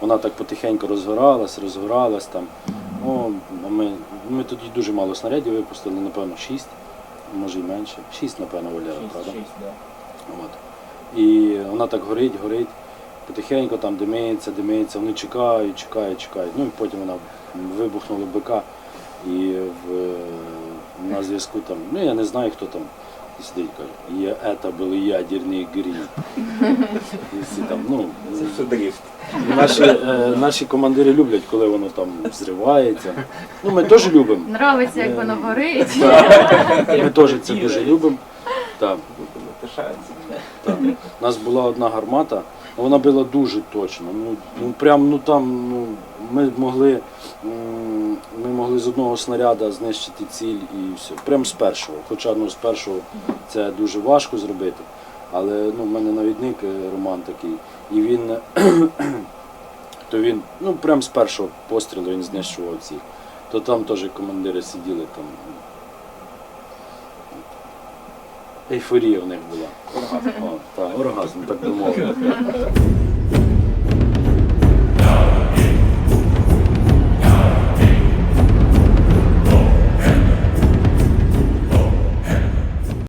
Вона так потихеньку розгоралась, розгоралась там. О, ми, ми тоді дуже мало снарядів випустили, напевно, 6, може і менше. 6, напевно, Валера, правда? От. І вона так горить, горить, потихеньку там димиться, димиться, вони чекають, чекають, чекають. Ну і потім вона вибухнула БК і в, на зв'язку там, ну я не знаю, хто там є це був ядерний грім. І всі там, ну, Це все дріфт. наші, е, наші командири люблять, коли воно там взривається. Ну, ми теж любимо. Нравиться, як воно горить. Ми теж це дуже любимо. Так. У нас була одна гармата, вона била дуже точно. Ну, ну прям ну там ну, ми могли м, ми могли з одного снаряда знищити ціль і все. Прям з першого. Хоча ну, з першого це дуже важко зробити. Але ну, в мене навідник е, Роман такий, і він то він ну прям з першого пострілу він знищував ціль. То там теж командири сиділи там. Ейфорія в них була. Оргазм, так би мовити.